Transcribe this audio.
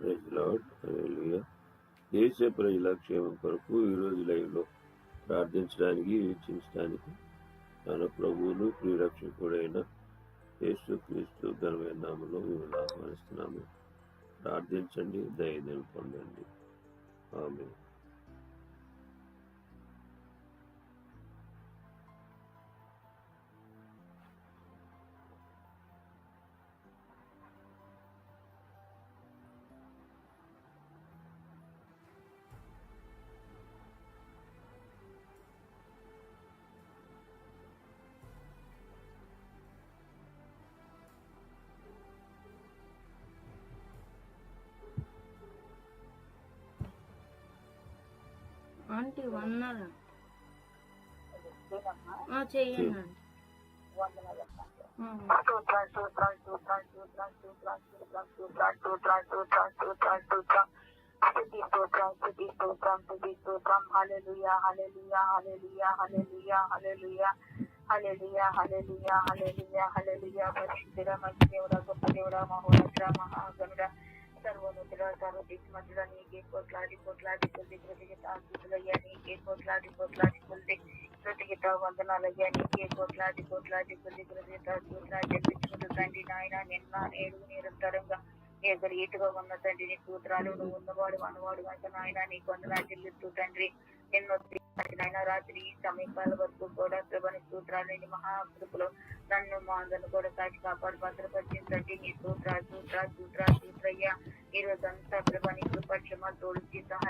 Praise lord దేశ ప్రజల క్షేమం కొరకు ఈరోజు లైవ్లో ప్రార్థించడానికి వీక్షించడానికి తన ప్రభువును ప్రియరక్షకుడైన యేసు క్రీస్తు ఘనమైన నామంలో మిమ్మల్ని ఆహ్వానిస్తున్నాము. ప్రార్థించండి ధైర్యం పొందండి. ఆమె ఆంటీ వన్నారు చెయ్యండి ఆంటీ ఆ, సర్వోన్నతుడ సర్వదీశ్మతుడ నీకే కోట్లాది కోట్లాది కొద్ది కృతజ్ఞత ఆశీస్సులయ్యా నీకే కోట్లాది కోట్లాది కొద్ది కృతజ్ఞత వందనాలయ్యా నీకే కోట్లాది కోట్లాది కొద్ది కృతజ్ఞత సూత్రాలు చెల్లించుకుంటూ తండ్రి నాయన నిన్న నేడు నిరంతరంగా ఎదురు ఇటుగా ఉన్న తండ్రి నీ సూత్రాలు నువ్వు ఉన్నవాడు మనవాడు అంత నాయన నీకు వందనాలు చెల్లిస్తూ తండ్రి ఎన్నో నాయన రాత్రి సమీపాల వరకు కూడా ప్రభని సూత్రాలు మహాకృపలో నన్ను మా అందరిని కూడా కాచి కాపాడు భద్రపరిచిందండి నీ సూత్ర సూత్ర సూత్ర సూత్రయ్య. ఈ రోజంతా ప్రభని కృపక్షమ తోడుచి సహాయం